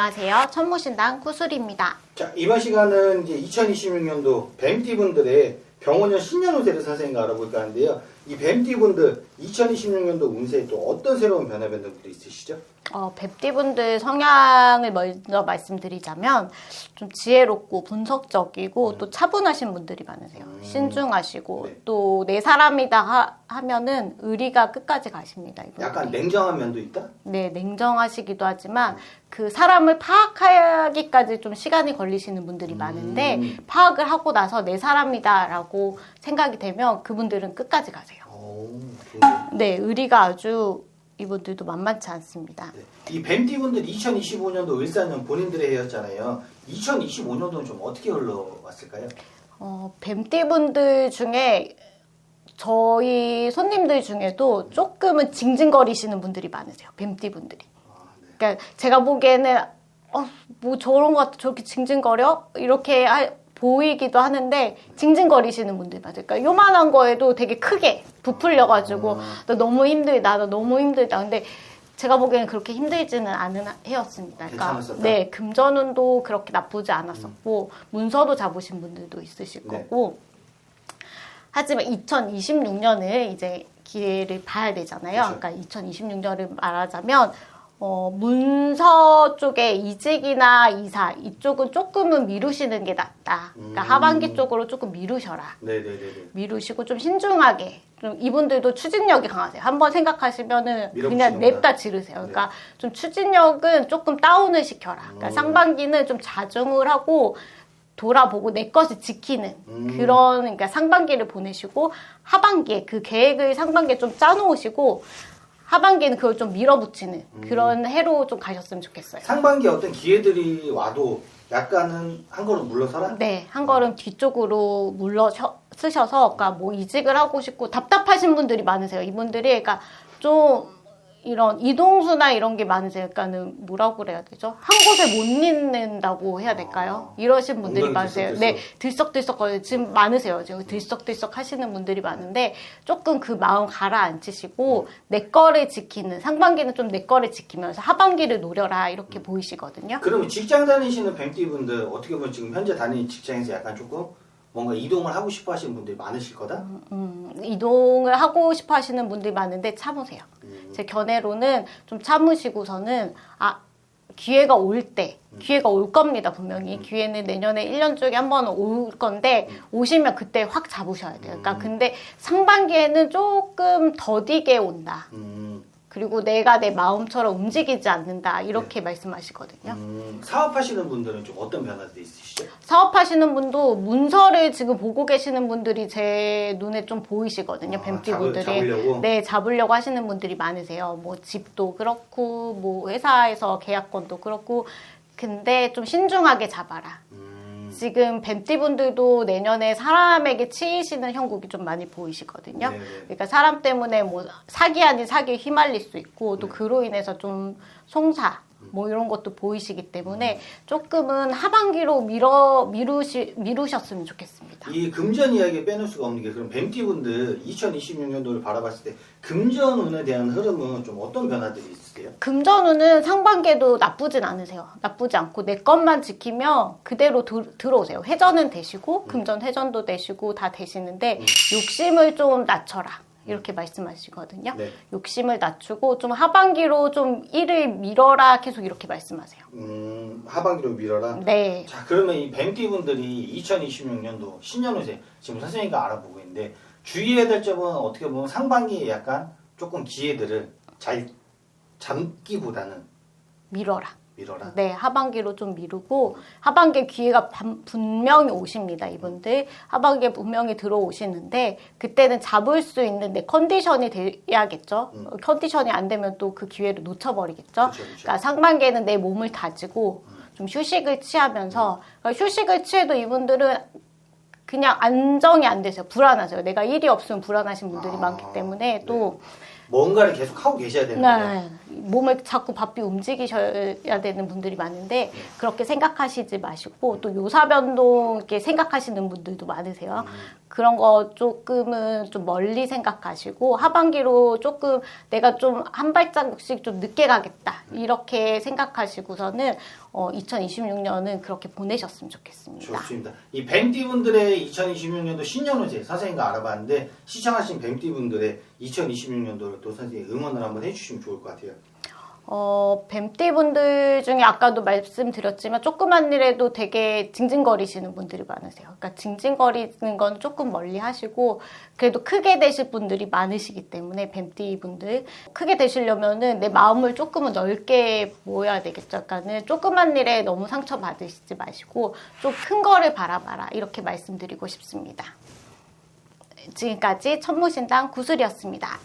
안녕하세요. 천무신당 구슬입니다. 자, 이번 시간은 이제 2026년도 뱀띠 분들의 병원년 신년 운세를 선생님과 알아볼까 하는데요. 이 뱀띠 분들 2026년도 운세에 또 어떤 새로운 변화 변동들이 있으시죠? 어, 뱀띠분들 성향을 먼저 말씀드리자면 좀 지혜롭고 분석적이고 또 차분하신 분들이 많으세요. 음. 신중하시고 네. 또 내 사람이다 하, 면은 의리가 끝까지 가십니다. 이분들이. 약간 냉정한 면도 있다? 네, 냉정하시기도 하지만 그 사람을 파악하기까지 좀 시간이 걸리시는 분들이 많은데 음. 파악을 하고 나서 내 사람이다라고 생각이 되면 그분들은 끝까지 가세요. 오, 좋은데. 네, 의리가 아주 이분들도 만만치 않습니다. 네. 이 뱀띠분들 2025년도 일사년 본인들의 해였잖아요. 2025년도는 좀 어떻게 흘러왔을까요? 어, 뱀띠분들 중에 저희 손님들 중에도 조금은 징징거리시는 분들이 많으세요. 뱀띠분들이. 아, 네. 그러니까 제가 보기에는 어, 뭐 저런 거 같아 저렇게 징징거려 이렇게 하- 보이기도 하는데 징징거리시는 분들이 많아요. 그러니까 요만한 거에도 되게 크게 부풀려가지고 아. 나 너무 힘들다, 나 너무 힘들다. 근데 제가 보기에는 그렇게 힘들지는 않은 해였습니다. 그러니까 괜찮았었다? 네 금전운도 그렇게 나쁘지 않았었고 문서도 잡으신 분들도 있으실 네. 거고 하지만 2026년을 이제 기회를 봐야 되잖아요. 그쵸. 그러니까 2026년을 말하자면 어, 문서 쪽에 이직이나 이사 이쪽은 조금은 미루시는 게 낫다. 그러니까 음. 하반기 쪽으로 조금 미루셔라. 네네네네. 미루시고 좀 신중하게. 좀 이분들도 추진력이 강하세요. 한번 생각하시면은 그냥. 냅다 지르세요. 그러니까 좀 추진력은 조금 다운을 시켜라. 그러니까 음. 상반기는 좀 자중을 하고 돌아보고 내 것을 지키는 음. 그런 그러니까 상반기를 보내시고 하반기에 그 계획을 상반기에 좀 짜놓으시고 하반기에는 그걸 좀 밀어붙이는 음. 그런 해로 좀 가셨으면 좋겠어요. 상반기 어떤 기회들이 와도 약간은 한 걸음 물러서라? 네, 한 걸음 뒤쪽으로 물러 셔- 쓰셔서, 그러니까 뭐 이직을 하고 싶고 답답하신 분들이 많으세요. 이분들이, 그러니까 좀 이런 이동수나 이런 게 많으세요. 그러니까는 뭐라고 그래야 되죠? 한 곳에 못 있는다고 해야 될까요? 이러신 분들이 많으세요. 들썩들썩. 네, 들썩들썩 지금 많으세요. 지금 들썩들썩 하시는 분들이 많은데 조금 그 마음 가라앉히시고 내 거를 지키는 상반기는 좀 내 거를 지키면서 하반기를 노려라 이렇게 보이시거든요. 그러면 직장 다니시는 뱀띠 분들 어떻게 보면 지금 현재 다니는 직장에서 약간 조금 뭔가 이동을 하고 싶어 하시는 분들이 많으실 거다? 음, 이동을 하고 싶어 하시는 분들이 많은데 참으세요. 음. 제 견해로는 좀 참으시고서는 아 기회가 올때 기회가 올 겁니다 분명히 기회는 내년에 1년 중에 한 번 올 건데 오시면 그때 확 잡으셔야 돼요. 그러니까 근데 상반기에는 조금 더디게 온다. 음, 그리고 내가 내 마음처럼 움직이지 않는다 이렇게 말씀하시거든요. 음, 사업하시는 분들은 좀 어떤 변화들이 있으시죠? 사업하시는 분도 문서를 지금 보고 계시는 분들이 제 눈에 좀 보이시거든요. 아, 뱀띠 잡을- 분들이. 잡으려고? 네, 잡으려고 하시는 분들이 많으세요. 뭐 집도 그렇고, 뭐 회사에서 계약권도 그렇고. 근데 좀 신중하게 잡아라. 음, 지금 뱀띠 분들도 내년에 사람에게 치이시는 형국이 좀 많이 보이시거든요. 네네. 그러니까 사람 때문에 뭐 사기 아닌 사기에 휘말릴 수 있고 또 네. 그로 인해서 좀 송사 뭐 이런 것도 보이시기 때문에 조금은 하반기로 미뤄 미루시 미루셨으면 좋겠습니다. 이 금전 이야기 빼놓을 수가 없는 게 그럼 뱀띠분들 2026년도를 바라봤을 때 금전운에 대한 흐름은 좀 어떤 변화들이 있으세요? 금전운은 상반기에도 나쁘진 않으세요. 나쁘지 않고 내 것만 지키면 그대로 들, 들어오세요. 회전은 되시고 금전 회전도 되시고 다 되시는데 음. 욕심을 좀 낮춰라. 이렇게 말씀하시거든요. 네. 욕심을 낮추고 좀 하반기로 좀 일을 밀어라 계속 이렇게 말씀하세요. 음, 하반기로 밀어라. 네. 자, 그러면 이 뱀띠 분들이 2026년도 신년운세 지금 선생님과 알아보고 있는데 주의해야 될 점은 어떻게 보면 상반기에 약간 조금 기회들을 잘 잡기보다는 미뤄라. 밀어라. 네, 하반기로 좀 미루고 하반기에 기회가 반- 분명히 오십니다. 이분들 하반기에 분명히 들어오시는데 그때는 잡을 수 있는 내 컨디션이 돼야겠죠. 음. 어, 컨디션이 안 되면 또 그 기회를 놓쳐버리겠죠. 그쵸, 그쵸. 그러니까 상반기에는 내 몸을 다지고 좀 휴식을 취하면서 그러니까 휴식을 취해도 이분들은 그냥 안정이 안 되세요. 불안하세요. 내가 일이 없으면 불안하신 분들이 아, 많기 때문에 또 뭔가를 계속 하고 계셔야 되는 거예요. 네. 몸을 자꾸 바삐 움직이셔야 되는 분들이 많은데 그렇게 생각하시지 마시고 또 요사변동 이렇게 생각하시는 분들도 많으세요. 그런 거 조금은 좀 멀리 생각하시고 하반기로 조금 내가 좀 한 발자국씩 좀 늦게 가겠다 이렇게 생각하시고서는 어, 2026년은 그렇게 보내셨으면 좋겠습니다. 좋습니다. 이 뱀띠분들의 2026년도 신년운세 선생님과 알아봤는데 시청하신 뱀띠분들의 2026년도를 또 선생님이 응원을 한번 해주시면 좋을 것 같아요. 어, 뱀띠 분들 중에 아까도 말씀드렸지만 조그만 일에도 되게 징징거리시는 분들이 많으세요. 그러니까 징징거리는 건 조금 멀리 하시고 그래도 크게 되실 분들이 많으시기 때문에 뱀띠 분들 크게 되시려면은 내 마음을 조금은 넓게 모여야 되겠죠. 그러니까는 조그만 일에 너무 상처 받으시지 마시고 좀 큰 거를 바라봐라 이렇게 말씀드리고 싶습니다. 지금까지 천무신당 구슬이었습니다.